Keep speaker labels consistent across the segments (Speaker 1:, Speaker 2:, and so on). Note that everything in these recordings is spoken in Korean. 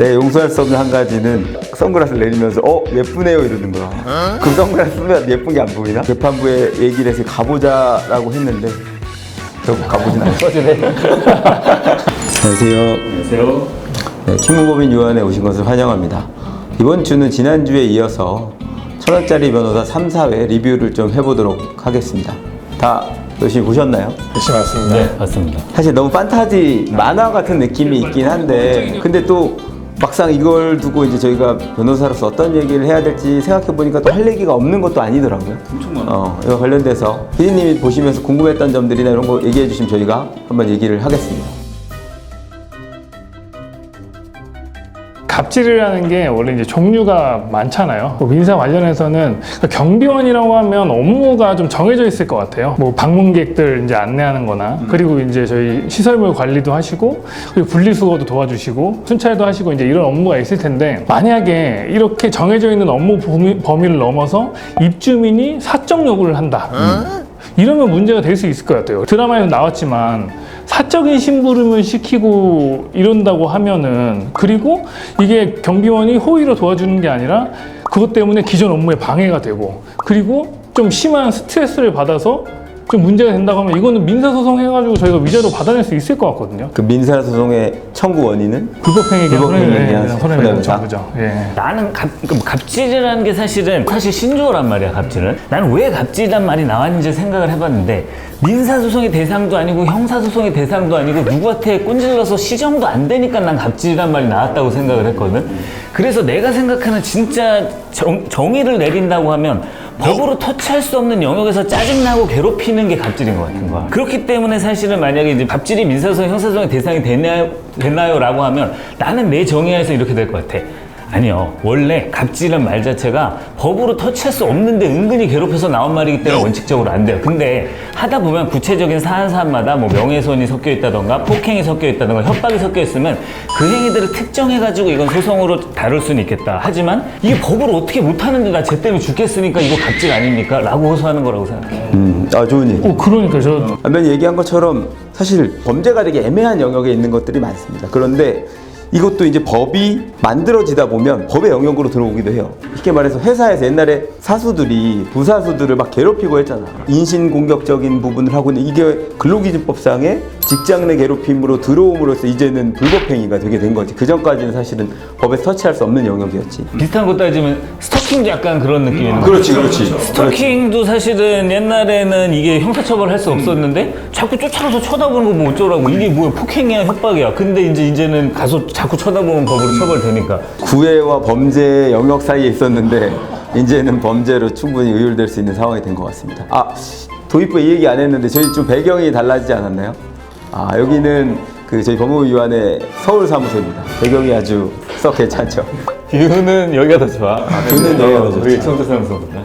Speaker 1: 내 용서할 수 없는 한 가지는 선글라스를 내리면서 어 예쁘네요 이러는 거야. 그 선글라스 쓰면 예쁜 게 안 보이나? 재판부에 얘기를 해서 가보자라고 했는데 결국 가보진 않았어요. 안녕하세요.
Speaker 2: 안녕하세요.
Speaker 1: 네, 킹무법인 유한에 오신 것을 환영합니다. 이번 주는 지난주에 이어서 천 원짜리 변호사 3, 4회 리뷰를 좀 해보도록 하겠습니다. 다 열심히 보셨나요?
Speaker 3: 열심히 왔습니다.
Speaker 2: 네, 맞습니다.
Speaker 1: 사실 너무 판타지 만화 같은 느낌이 있긴 한데 근데 또 막상 이걸 두고 이제 저희가 변호사로서 어떤 얘기를 해야 될지 생각해 보니까 또 할 얘기가 없는 것도 아니더라고요.
Speaker 2: 엄청 많아요.
Speaker 1: 어, 이거 관련돼서 피디님이 보시면서 궁금했던 점들이나 이런 거 얘기해 주시면 저희가 한번 얘기를 하겠습니다.
Speaker 3: 갑질이라는 게 원래 이제 종류가 많잖아요. 뭐 민사 관련해서는 그러니까 경비원이라고 하면 업무가 좀 정해져 있을 것 같아요. 뭐 방문객들 이제 안내하는 거나 그리고 이제 저희 시설물 관리도 하시고 그리고 분리수거도 도와주시고 순찰도 하시고 이제 이런 업무가 있을 텐데 만약에 이렇게 정해져 있는 업무 범위, 범위를 넘어서 입주민이 사적 요구를 한다. 이러면 문제가 될 수 있을 것 같아요. 드라마에서 나왔지만 사적인 심부름을 시키고 이런다고 하면은 그리고 이게 경비원이 호의로 도와주는 게 아니라 그것 때문에 기존 업무에 방해가 되고 그리고 좀 심한 스트레스를 받아서 좀 문제가 된다고 하면 이거는 민사소송 해가지고 저희가 위자료 받아낼 수 있을 것 같거든요.
Speaker 1: 그 민사 소송의 청구 원인은
Speaker 3: 불법행위에 대한
Speaker 1: 불법행위에
Speaker 3: 손해배상,
Speaker 1: 대한
Speaker 3: 손해배상
Speaker 1: 손해배상.
Speaker 3: 청구죠. 예.
Speaker 2: 나는 갑, 그 갑질이라는 게 사실은 사실 신조어란 말이야 갑질은 나는 왜 갑질이란 말이 나왔는지 생각을 해봤는데 민사소송의 대상도 아니고 형사소송의 대상도 아니고 누구한테 꼰질러서 시정도 안 되니까 난 갑질이란 말이 나왔다고 생각을 했거든 그래서 내가 생각하는 진짜 정, 정의를 내린다고 하면 법으로 터치할 수 없는 영역에서 짜증나고 괴롭히는 게 갑질인 것 같은 거야. 그렇기 때문에 사실은 만약에 이제 갑질이 민사소송, 형사소송의 대상이 되나요, 되나요?라고 하면 나는 내 정의하에서 이렇게 될 것 같아. 아니요. 원래 갑질은 말 자체가 법으로 터치할 수 없는데 은근히 괴롭혀서 나온 말이기 때문에 원칙적으로 안 돼요. 근데 하다 보면 구체적인 사안 사안마다 뭐 명예훼손이 섞여 있다던가 폭행이 섞여 있다던가 협박이 섞여 있으면 그 행위들을 특정해가지고 이건 소송으로 다룰 수는 있겠다. 하지만 이게 법으로 어떻게 못하는데 나 쟤 때문에 죽겠으니까 이거 갑질 아닙니까? 라고 호소하는 거라고 생각해.
Speaker 1: 음, 아 좋은 얘기.
Speaker 3: 어, 그러니까 저
Speaker 1: 아까 얘기한 것처럼 사실 범죄가 되게 애매한 영역에 있는 것들이 많습니다. 그런데 이것도 이제 법이 만들어지다 보면 법의 영역으로 들어오기도 해요. 쉽게 말해서 회사에서 옛날에 사수들이 부사수들을 막 괴롭히고 했잖아. 인신 공격적인 부분을 하고 있는데 이게 근로기준법상의 직장 내 괴롭힘으로 들어옴으로써 이제는 불법행위가 되게 된 거지. 그 전까지는 사실은 법에서 터치할 수 없는 영역이었지.
Speaker 2: 비슷한 거 따지면 스토킹도 약간 그런 느낌이 있는 거
Speaker 1: 그렇지, 그렇지.
Speaker 2: 스토킹도 사실은 옛날에는 이게 형사처벌 할 수 없었는데 자꾸 쫓아가서 쳐다보는 거 뭐 어쩌라고 이게 뭐야 폭행이야 협박이야 근데 이제 이제는 가서 자꾸 쳐다보면 법으로 처벌되니까
Speaker 1: 구애와 범죄 영역 사이에 있었는데 이제는 범죄로 충분히 의율될 수 있는 상황이 된 것 같습니다. 아 도입부 이 얘기 안 했는데 저희 좀 배경이 달라지지 않았나요? 아 여기는 그 저희 법무위원회 서울 사무소입니다. 배경이 아주 썩 괜찮죠.
Speaker 2: 뷰는 여기가 더 좋아
Speaker 1: 뷰는 여기가 더 좋죠.
Speaker 2: 우리 청주사무소보다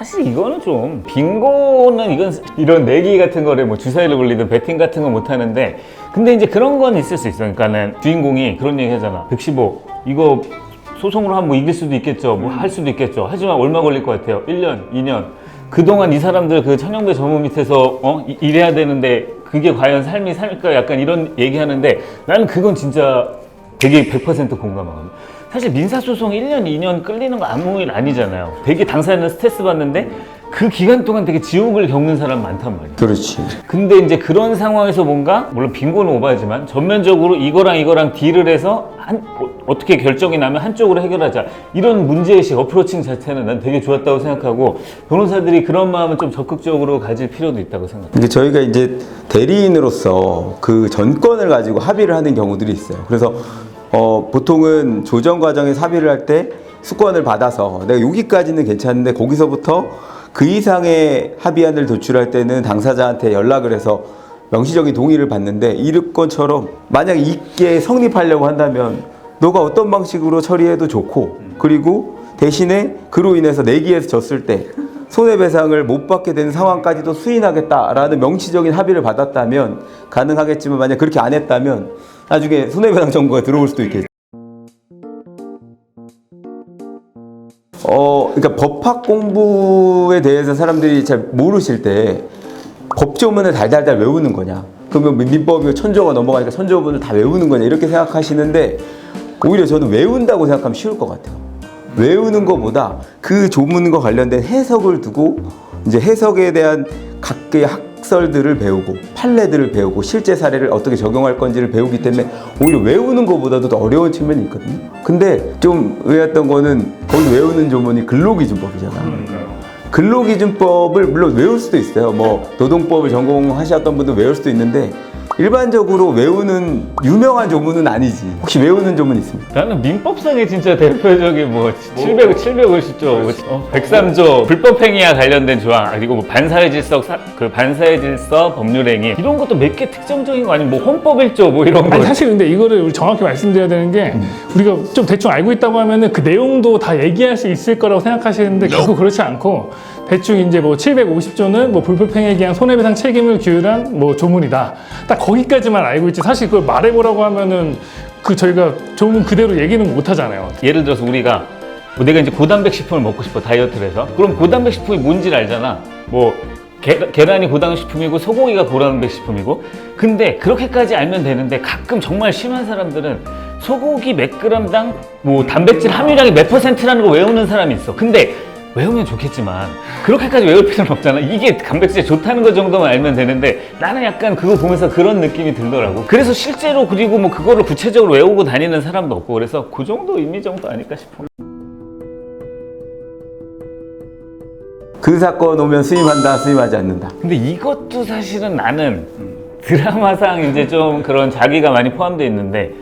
Speaker 2: 사실 이거는 좀 빙고는 이건 이런 내기 같은 거를 뭐 주사위를 굴리든 배팅 같은 건못 하는데 근데 이제 그런 건 있을 수 있어 그러니까는 주인공이 그런 얘기 하잖아. 115 이거 소송으로 하면 뭐 이길 수도 있겠죠. 뭐 할 수도 있겠죠. 하지만 얼마 걸릴 것 같아요? 1년 2년. 그동안 이 사람들 그 천영배 전무 밑에서 어? 이- 일해야 되는데 그게 과연 삶이 삶일까 약간 이런 얘기하는데 나는 그건 진짜 되게 100% 공감하거든요. 사실 민사소송 1년, 2년 끌리는 거 아무 일 아니잖아요. 되게 당사자는 스트레스 받는데 그 기간 동안 되게 지옥을 겪는 사람 많단 말이에요.
Speaker 1: 그렇지.
Speaker 2: 근데 이제 그런 상황에서 뭔가 물론 빈곤은 오바지만 전면적으로 이거랑 이거랑 딜을 해서 한 어, 떻게 결정이 나면 한쪽으로 해결하자 이런 문제의식 어프로칭 자체는 난 되게 좋았다고 생각하고 변호사들이 그런 마음은 좀 적극적으로 가질 필요도 있다고 생각해요.
Speaker 1: 근데 저희가 이제 대리인으로서 그 전권을 가지고 합의를 하는 경우들이 있어요. 그래서 어, 보통은 조정 과정에서 합의를 할때 수권을 받아서 내가 여기까지는 괜찮은데 거기서부터 그 이상의 합의안을 도출할 때는 당사자한테 연락을 해서 명시적인 동의를 받는데 이럴 것처럼 만약 이게 성립하려고 한다면 너가 어떤 방식으로 처리해도 좋고 그리고 대신에 그로 인해서 내기에서 졌을 때 손해배상을 못 받게 되는 상황까지도 수인하겠다라는 명시적인 합의를 받았다면 가능하겠지만 만약 그렇게 안 했다면 나중에 손해배상 청구가 들어올 수도 있겠죠. 어, 그러니까 법학 공부에 대해서 사람들이 잘 모르실 때 법조문을 달달달 외우는 거냐 그러면 민법이 천조가 넘어가니까 천조분을 다 외우는 거냐 이렇게 생각하시는데 오히려 저는 외운다고 생각하면 쉬울 것 같아요. 외우는 것보다 그 조문과 관련된 해석을 두고 이제 해석에 대한 각계의 학설들을 배우고 판례들을 배우고 실제 사례를 어떻게 적용할 건지를 배우기 때문에 오히려 외우는 것보다도 더 어려운 측면이 있거든요. 근데 좀 의아했던 거는 거기 외우는 조문이 근로기준법이잖아. 근로기준법을 물론 외울 수도 있어요. 뭐 노동법을 전공하셨던 분도 외울 수도 있는데 일반적으로 외우는 유명한 조문은 아니지. 혹시 외우는 조문 있습니까?
Speaker 2: 나는 민법상의 진짜 대표적인 뭐 700, 750조, 어, 103조 불법행위와 관련된 조항 그리고 뭐 반사회 질서 사- 그 반사회 질서 법률행위. 이런 것도 몇 개 특정적인 거 아니면 뭐 헌법 1조 뭐 이런 거
Speaker 3: 아니 사실 근데 이거를 우리 정확히 말씀드려야 되는 게 우리가 좀 대충 알고 있다고 하면은 그 내용도 다 얘기할 수 있을 거라고 생각하시는데 결국 그렇지 않고 대충 이제 뭐 750조는 뭐 불법행위에 대한 손해배상 책임을 규율한 뭐 조문이다. 딱 거기까지만 알고 있지. 사실 그걸 말해보라고 하면은 그 저희가 조문 그대로 얘기는 못 하잖아요.
Speaker 2: 예를 들어서 우리가 뭐 내가 이제 고단백 식품을 먹고 싶어 다이어트를 해서. 그럼 고단백 식품이 뭔지를 알잖아. 뭐 계, 계란이 고단백 식품이고 소고기가 고단백 식품이고. 근데 그렇게까지 알면 되는데 가끔 정말 심한 사람들은 소고기 몇 그램당 뭐 단백질 함유량이 몇 퍼센트라는 거 외우는 사람이 있어. 근데 외우면 좋겠지만 그렇게까지 외울 필요는 없잖아. 이게 단백질에 좋다는 것 정도만 알면 되는데 나는 약간 그거 보면서 그런 느낌이 들더라고. 그래서 실제로 그리고 뭐 그거를 구체적으로 외우고 다니는 사람도 없고 그래서 그 정도 의미 정도 아닐까 싶어.
Speaker 1: 그 사건 오면 수임한다, 수임하지 않는다.
Speaker 2: 근데 이것도 사실은 나는 드라마상 이제 좀 그런 자기가 많이 포함되어 있는데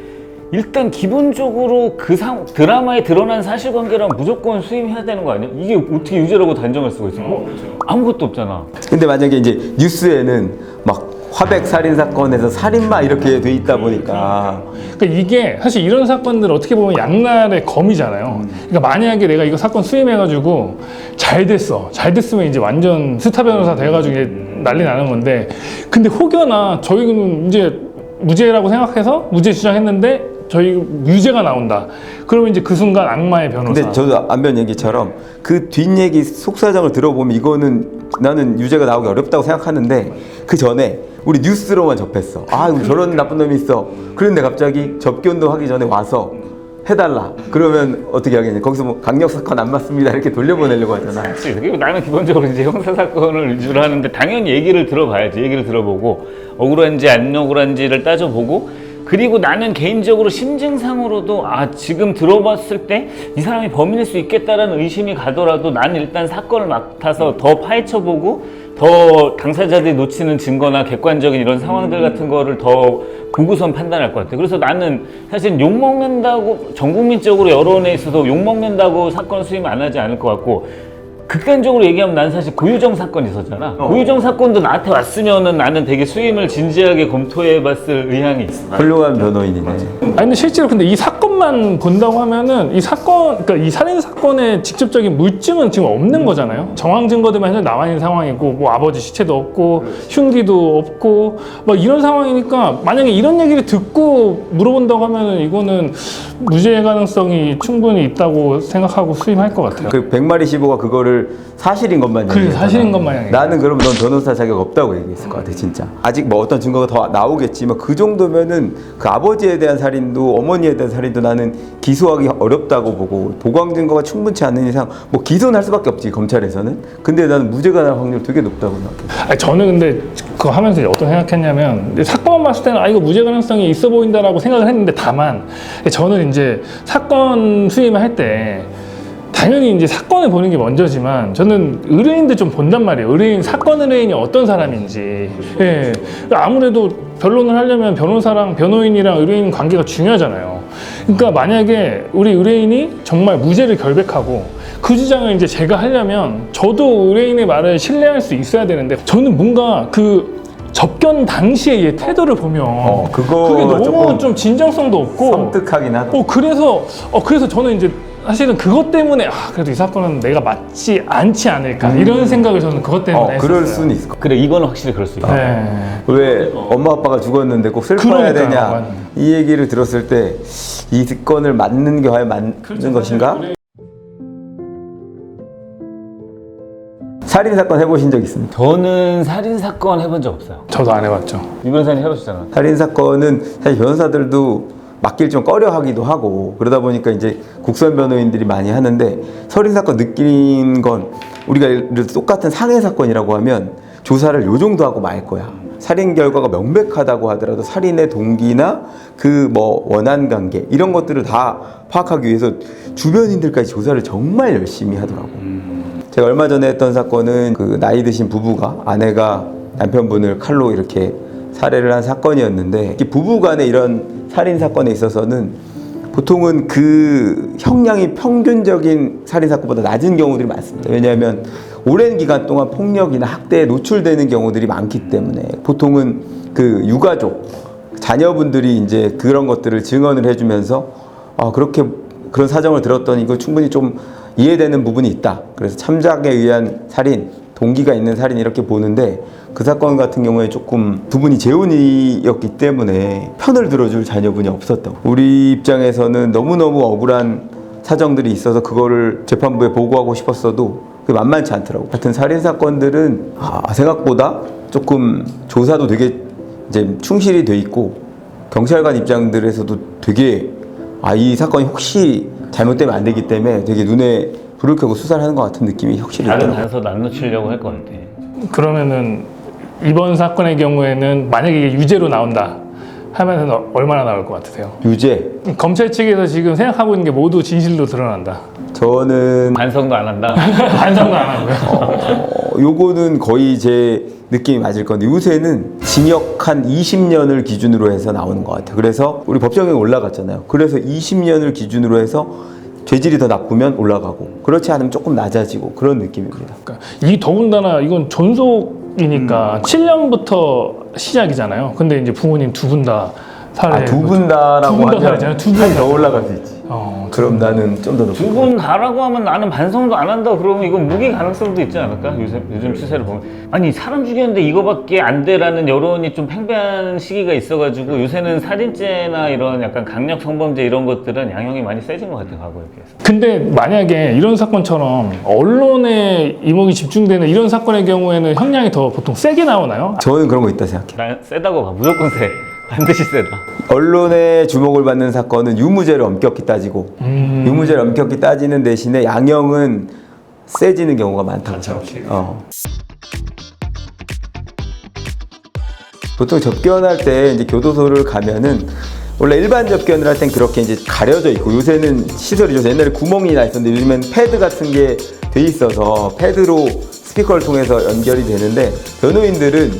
Speaker 2: 일단 기본적으로 그 상, 드라마에 드러난 사실관계랑 무조건 수임해야 되는 거 아니야? 이게 어떻게 유죄라고 단정할 수가 있어? 뭐 아무것도 없잖아.
Speaker 1: 근데 만약에 이제 뉴스에는 막 화백 살인 사건에서 살인마 이렇게 돼 있다 보니까
Speaker 3: 그러니까 이게 사실 이런 사건들 어떻게 보면 양날의 검이잖아요. 그러니까 만약에 내가 이거 사건 수임해가지고 잘 됐어. 잘 됐으면 이제 완전 스타 변호사 돼가지고 이제 난리 나는 건데 근데 혹여나 저희는 이제 무죄라고 생각해서 무죄 주장했는데 저희 유죄가 나온다. 그러면 이제 그 순간 악마의 변호사.
Speaker 1: 근데 저도 안변 얘기처럼 그 뒷 얘기 속사정을 들어보면 이거는 나는 유죄가 나오기 어렵다고 생각하는데 그 전에 우리 뉴스로만 접했어. 아, 저런 나쁜 놈이 있어. 그런데 갑자기 접견도 하기 전에 와서 해달라. 그러면 어떻게 하겠냐. 거기서 뭐 강력 사건 안 맞습니다. 이렇게 돌려보내려고 하잖아.
Speaker 2: 그치. 그리고 나는 기본적으로 이제 형사 사건을 위주로 하는데 당연히 얘기를 들어봐야지. 얘기를 들어보고 억울한지 안 억울한지를 따져보고 그리고 나는 개인적으로 심증상으로도 아 지금 들어봤을 때 이 사람이 범인일 수 있겠다라는 의심이 가더라도 나는 일단 사건을 맡아서 더 파헤쳐보고 더 당사자들이 놓치는 증거나 객관적인 이런 상황들 같은 거를 더 보고선 판단할 것 같아. 그래서 나는 사실 욕 먹는다고 전 국민적으로 여론에 있어서 욕 먹는다고 사건 수임 안 하지 않을 것 같고 극단적으로 얘기하면 난 사실 고유정 사건이 있었잖아. 고유정 사건도 나한테 왔으면은 나는 되게 수임을 진지하게 검토해봤을 의향이 있어.
Speaker 1: 훌륭한 변호인이네.
Speaker 3: 아니 근데 실제로 근데 이 사건 만 본다고 하면은 이 사건 그러니까 이 살인 사건의 직접적인 물증은 지금 없는 거잖아요. 정황 증거들만 현재 나와 있는 상황이고 뭐 아버지 시체도 없고 흉기도 없고 막 이런 상황이니까 만약에 이런 얘기를 듣고 물어본다고 하면은 이거는 무죄 가능성이 충분히 있다고 생각하고 수임할 것 같아요.
Speaker 1: 그 백마리 15가 그거를 사실인 것만
Speaker 3: 그래,
Speaker 1: 얘기했잖아.
Speaker 3: 사실인 것만 얘기해.
Speaker 1: 나는 그럼 넌 변호사 자격 없다고 얘기했을 것 같아 진짜 아직 뭐 어떤 증거가 더 나오겠지만 그 정도면은 그 아버지에 대한 살인도 어머니에 대한 살인도 나는 기소하기 어렵다고 보고 보강 증거가 충분치 않는 이상 뭐 기소는 할 수밖에 없지 검찰에서는 근데 나는 무죄가 날 확률 되게 높다고 생각해
Speaker 3: 아니, 저는 근데 그거 하면서 이제 어떤 생각했냐면 사건만 봤을 때는 아 이거 무죄 가능성이 있어 보인다라고 생각을 했는데 다만 저는 이제 사건 수임을 할 때 당연히 이제 사건을 보는 게 먼저지만 저는 의뢰인들 좀 본단 말이에요. 의뢰인 사건 의뢰인이 어떤 사람인지. 예. 아무래도 변론을 하려면 변호사랑 변호인이랑 의뢰인 관계가 중요하잖아요. 그러니까 만약에 우리 의뢰인이 정말 무죄를 결백하고 그 주장을 이제 제가 하려면 저도 의뢰인의 말을 신뢰할 수 있어야 되는데 저는 뭔가 그 접견 당시의 얘 태도를 보면
Speaker 1: 어, 그거
Speaker 3: 그게 너무
Speaker 1: 조금
Speaker 3: 좀 진정성도 없고
Speaker 1: 섬뜩하긴 하다.
Speaker 3: 어 그래서 어 그래서 저는 이제 사실은 그것 때문에 아 그래도 이 사건은 내가 맞지 않지 않을까 이런 생각을 저는 그것 때문에
Speaker 1: 어,
Speaker 3: 했었어요.
Speaker 1: 그럴 수는 있을 것
Speaker 2: 그래 이거는 확실히 그럴 수 있어.
Speaker 3: 네.
Speaker 1: 왜 엄마 아빠가 죽었는데 꼭 슬퍼해야
Speaker 3: 그러니까요,
Speaker 1: 되냐
Speaker 3: 맞아요.
Speaker 1: 이 얘기를 들었을 때이 건을 맞는 게 과연 맞는
Speaker 3: 그렇죠,
Speaker 1: 것인가 살인 사건 해보신 적 있습니까?
Speaker 2: 저는 살인 사건 해본 적 없어요.
Speaker 3: 저도 안 해봤죠.
Speaker 2: 이 변호사님 해보셨잖아.
Speaker 1: 살인 사건은 사실 변호사들도 맡길 좀 꺼려 하기도 하고 그러다 보니까 이제 국선 변호인들이 많이 하는데 살인 사건 느낀 건 우리가 똑같은 상해 사건이라고 하면 조사를 요 정도 하고 말 거야. 살인 결과가 명백하다고 하더라도 살인의 동기나 그 뭐 원한 관계 이런 것들을 다 파악하기 위해서 주변인들까지 조사를 정말 열심히 하더라고. 제가 얼마 전에 했던 사건은 그 나이 드신 부부가 아내가 남편분을 칼로 이렇게 살해를 한 사건이었는데 이 부부간의 이런 살인 사건에 있어서는 보통은 그 형량이 평균적인 살인 사건보다 낮은 경우들이 많습니다. 왜냐하면 오랜 기간 동안 폭력이나 학대에 노출되는 경우들이 많기 때문에 보통은 그 유가족 자녀분들이 이제 그런 것들을 증언을 해주면서 아 그렇게 그런 사정을 들었더니 이거 충분히 좀 이해되는 부분이 있다. 그래서 참작에 의한 살인, 동기가 있는 살인 이렇게 보는데 그 사건 같은 경우에 조금 두 분이 재혼이었기 때문에 편을 들어줄 자녀분이 없었다고. 우리 입장에서는 너무너무 억울한 사정들이 있어서 그거를 재판부에 보고하고 싶었어도 그게 만만치 않더라고. 같은 살인 사건들은 아, 생각보다 조금 조사도 되게 이제 충실히 돼 있고 경찰관 입장들에서도 되게 아 이 사건이 혹시 잘못되면 안 되기 때문에 되게 눈에 불을 켜고 수사를 하는 것 같은 느낌이 확실히
Speaker 2: 다른
Speaker 1: 있더라고요.
Speaker 2: 단서도 안 놓치려고 할 것 같아.
Speaker 3: 그러면은 이번 사건의 경우에는 만약에 이게 유죄로 나온다 하면은 어- 얼마나 나올 것 같으세요?
Speaker 1: 유죄.
Speaker 3: 검찰 측에서 지금 생각하고 있는 게 모두 진실로 드러난다.
Speaker 1: 저는
Speaker 2: 반성도 안 한다.
Speaker 3: 반성도 안 하고요.
Speaker 1: 어, 요거는 거의 제 느낌이 맞을 건데 요새는 징역 한 20년을 기준으로 해서 나오는 것 같아요. 그래서 우리 법정에 올라갔잖아요. 그래서 20년을 기준으로 해서 죄질이 더 나쁘면 올라가고 그렇지 않으면 조금 낮아지고 그런 느낌입니다.
Speaker 3: 그러니까 이 더군다나 이건 존속이니까 7년부터 시작이잖아요. 근데 이제 부모님 두 분 다.
Speaker 1: 아, 두 분 다라고
Speaker 3: 두분다
Speaker 1: 하면
Speaker 3: 살했잖아요. 두 분.
Speaker 1: 한더 올라갈 수 있지.
Speaker 3: 어,
Speaker 1: 그럼 나는 좀 더 높고.
Speaker 2: 두 분 다라고 하면 나는 반성도 안 한다 그러면 이건 무기 가능성도 있지 않을까? 요즘, 요즘 추세를 보면 아니 사람 죽였는데 이거밖에 안 돼라는 여론이 좀 팽배한 시기가 있어가지고 요새는 살인죄나 이런 약간 강력 성범죄 이런 것들은 양형이 많이 세진 것 같아요 과거에 비해서
Speaker 3: 근데 만약에 이런 사건처럼 언론에 이목이 집중되는 이런 사건의 경우에는 형량이 더 보통 세게 나오나요?
Speaker 1: 저는 그런 거 있다 생각해요.
Speaker 2: 난 세다고 봐 무조건 세 반드시 세다
Speaker 1: 언론의 주목을 받는 사건은 유무죄를 엄격히 따지고
Speaker 3: 음.
Speaker 1: 유무죄를 엄격히 따지는 대신에 양형은 세지는 경우가 많다고 생각해요. 어. 보통 접견할 때 이제 교도소를 가면은 원래 일반 접견을 할 땐 그렇게 이제 가려져 있고 요새는 시설이 죠 옛날에 구멍이 나 있었는데 요즘엔 패드 같은 게 돼 있어서 패드로 스피커를 통해서 연결이 되는데 변호인들은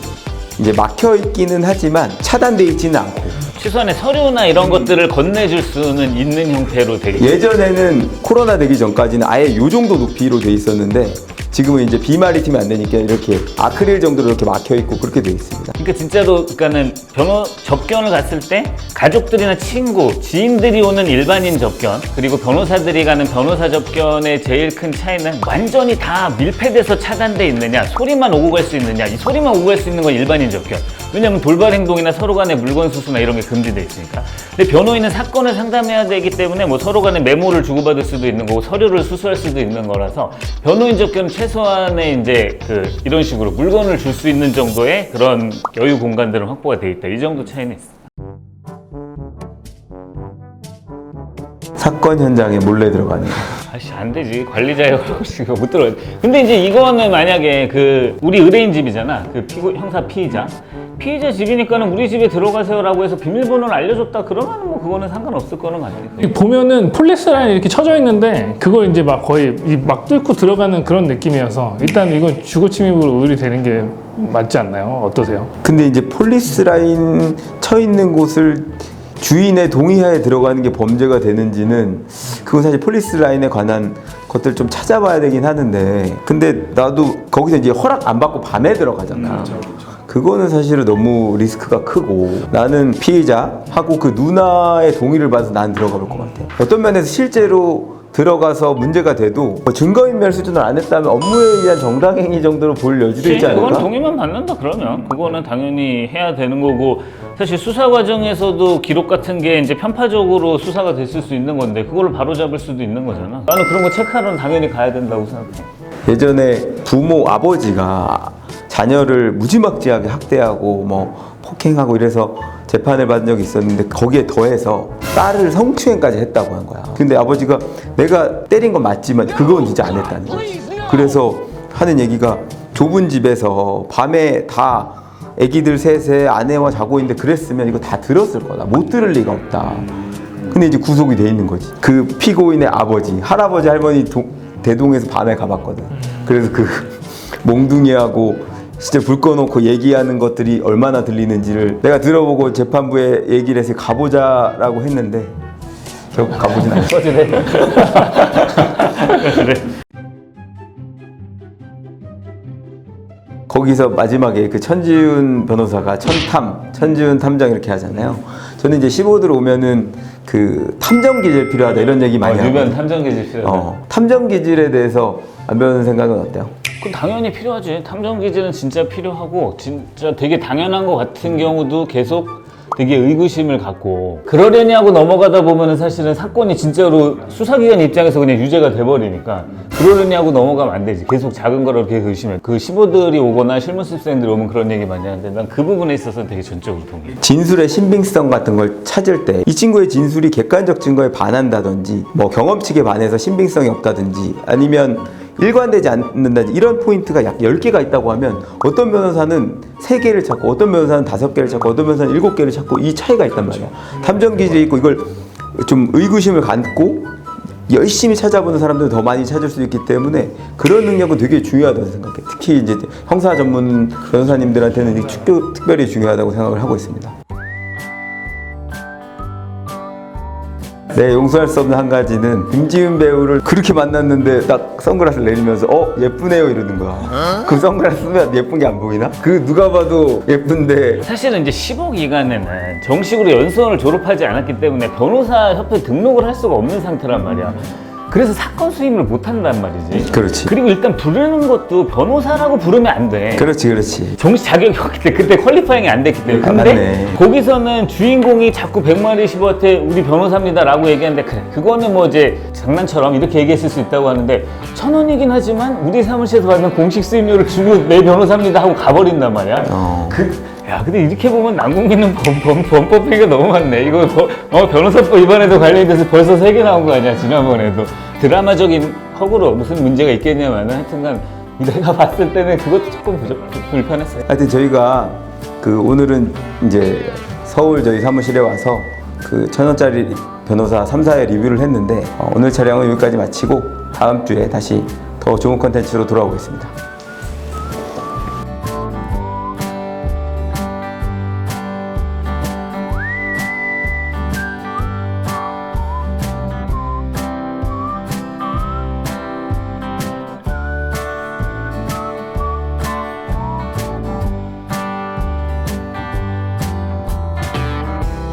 Speaker 1: 이제 막혀 있기는 하지만 차단돼 있지는 않고
Speaker 2: 최소한의 서류나 이런 것들을 건네줄 수는 있는 형태로 되게
Speaker 1: 예전에는 코로나 되기 전까지는 아예 요 정도 높이로 돼 있었는데 지금은 이제 비말이 튀면 안 되니까 이렇게 아크릴 정도로 이렇게 막혀 있고 그렇게 돼 있습니다.
Speaker 2: 그러니까 진짜로 그러니까는 변호 접견을 갔을 때 가족들이나 친구, 지인들이 오는 일반인 접견 그리고 변호사들이 가는 변호사 접견의 제일 큰 차이는 완전히 다 밀폐돼서 차단돼 있느냐 소리만 오고 갈 수 있느냐 이 소리만 오고 갈 수 있는 건 일반인 접견 왜냐면 돌발 행동이나 서로 간의 물건 수수나 이런 게 금지돼 있으니까 근데 변호인은 사건을 상담해야 되기 때문에 뭐 서로 간에 메모를 주고받을 수도 있는 거고 서류를 수수할 수도 있는 거라서 변호인 접견은 최소한의 이제 그 이런 식으로 물건을 줄 수 있는 정도의 그런 여유 공간들은 확보가 돼 있다 이 정도 차이는 있어.
Speaker 1: 사건 현장에 몰래 들어가는 거.
Speaker 2: 아씨 안 되지 관리자의 혹시가 못 들어가. 근데 이제 이거는 만약에 그 우리 의뢰인 집이잖아. 그 피고 형사 피의자 피의자 집이니까는 우리 집에 들어가세요라고 해서 비밀번호를 알려줬다 그러면 뭐 그거는 상관없을 거는 같아.
Speaker 3: 보면은 폴리스 라인 이렇게 쳐져 있는데 그걸 이제 막 거의 이막 뚫고 들어가는 그런 느낌이어서 일단 이건 주거 침입으로 의뢰되는 게 맞지 않나요? 어떠세요?
Speaker 1: 근데 이제 폴리스 라인 쳐 있는 곳을 주인의 동의하에 들어가는 게 범죄가 되는지는 그건 사실 폴리스 라인에 관한 것들 좀 찾아봐야 되긴 하는데 근데 나도 거기서 이제 허락 안 받고 밤에 들어가잖아. 그거는 사실은 너무 리스크가 크고 나는 피해자하고 그 누나의 동의를 받아서 난 들어가 볼 것 같아. 어떤 면에서 실제로 들어가서 문제가 돼도 뭐 증거인멸 수준을 안 했다면 업무에 의한 정당행위 정도로 볼 여지도 있지
Speaker 2: 그건
Speaker 1: 않을까?
Speaker 2: 동의만 받는다 그러면 그거는 당연히 해야 되는 거고 사실 수사 과정에서도 기록 같은 게 이제 편파적으로 수사가 됐을 수 있는 건데 그걸로 바로 잡을 수도 있는 거잖아. 나는 그런 거 체크하러는 당연히 가야 된다고 생각해.
Speaker 1: 예전에 부모 아버지가 자녀를 무지막지하게 학대하고 뭐 폭행하고 이래서 재판을 받은 적이 있었는데 거기에 더해서 딸을 성추행까지 했다고 한 거야. 근데 아버지가 내가 때린 건 맞지만 그건 진짜 안 했다는 거지. 그래서 하는 얘기가 좁은 집에서 밤에 다 애기들 셋에 아내와 자고 있는데 그랬으면 이거 다 들었을 거다. 못 들을 리가 없다. 근데 이제 구속이 돼 있는 거지. 그 피고인의 아버지, 할아버지, 할머니 도- 대동에서 밤에 가봤거든. 그래서 그 몽둥이하고 진짜 불 꺼놓고 얘기하는 것들이 얼마나 들리는지를 내가 들어보고 재판부에 얘기를 해서 가보자라고 했는데 결국 가보진 않았어.
Speaker 2: 그래.
Speaker 1: 거기서 마지막에 그 천지훈 변호사가 천탐, 천지훈 탐정 이렇게 하잖아요. 저는 이제 15들 오면은 그 탐정 기질 필요하다 이런 얘기 많이
Speaker 2: 어, 유변
Speaker 1: 하거든요.
Speaker 2: 탐정 기질 필요하다.
Speaker 1: 어, 탐정 기질에 대해서 안 배우는 생각은 어때요?
Speaker 2: 그건 당연히 필요하지. 탐정 기질은 진짜 필요하고 진짜 되게 당연한 것 같은 경우도 계속 되게 의구심을 갖고 그러려니 하고 넘어가다 보면 은 사실은 사건이 진짜로 수사기관 입장에서 그냥 유죄가 돼버리니까 그러려니 하고 넘어가면 안 되지. 계속 작은 거를 계속 의심해. 그 15들이 오거나 실무습생들이 오면 그런 얘기 많이 하는데 난 그 부분에 있어서는 되게 전적으로 동의해.
Speaker 1: 진술의 신빙성 같은 걸 찾을 때 이 친구의 진술이 객관적 증거에 반한다든지 뭐 경험칙에 반해서 신빙성이 없다든지 아니면 일관되지 않는다든지 이런 포인트가 약 10개가 있다고 하면 어떤 변호사는 3개를 찾고 어떤 변호사는 5개를 찾고 어떤 변호사는 7개를 찾고 이 차이가 있단 말이야 탐정 기질이 있고 이걸 좀 의구심을 갖고 열심히 찾아보는 사람들은 더 많이 찾을 수 있기 때문에 그런 능력은 되게 중요하다고 생각해. 특히 이제 형사 전문 변호사님들한테는 특별히 중요하다고 생각을 하고 있습니다. 네, 용서할 수 없는 한 가지는 김지은 배우를 그렇게 만났는데 딱 선글라스를 내리면서 어 예쁘네요 이러는 거야. 그 선글라스 쓰면 예쁜 게 안 보이나? 그 누가 봐도 예쁜데
Speaker 2: 사실은 이제 15 기간에는 정식으로 연수원을 졸업하지 않았기 때문에 변호사 협회 등록을 할 수가 없는 상태란 말이야. 그래서 사건 수임을 못 한단 말이지.
Speaker 1: 그렇지.
Speaker 2: 그리고 일단 부르는 것도 변호사라고 부르면 안 돼.
Speaker 1: 그렇지 그렇지.
Speaker 2: 정식 자격이 없기 때문에 그때 퀄리파잉이 안 됐기 때문에
Speaker 1: 아,
Speaker 2: 근데
Speaker 1: 맞네.
Speaker 2: 거기서는 주인공이 자꾸 백마리 시버한테 우리 변호사입니다라고 얘기하는데 그래 그거는 뭐 이제 장난처럼 이렇게 얘기했을 수 있다고 하는데 천 원이긴 하지만 우리 사무실에서 받는 공식 수임료를 주고 내 변호사입니다 하고 가버린단 말이야
Speaker 1: 어.
Speaker 2: 그, 야 근데 이렇게 보면 범, 범법 얘기가 너무 많네. 이거 버- 어, 변호사법 이번에도 관련돼서 벌써 세 개 나온 거 아니야 지난번에도. 드라마적인 허구로 무슨 문제가 있겠냐면 하여튼간 내가 봤을 때는 그것도 조금 부족, 불편했어요.
Speaker 1: 하여튼 저희가 그 오늘은 이제 서울 저희 사무실에 와서 그 천 원짜리 변호사 3, 4회 리뷰를 했는데 어, 오늘 촬영은 여기까지 마치고 다음 주에 다시 더 좋은 컨텐츠로 돌아오겠습니다.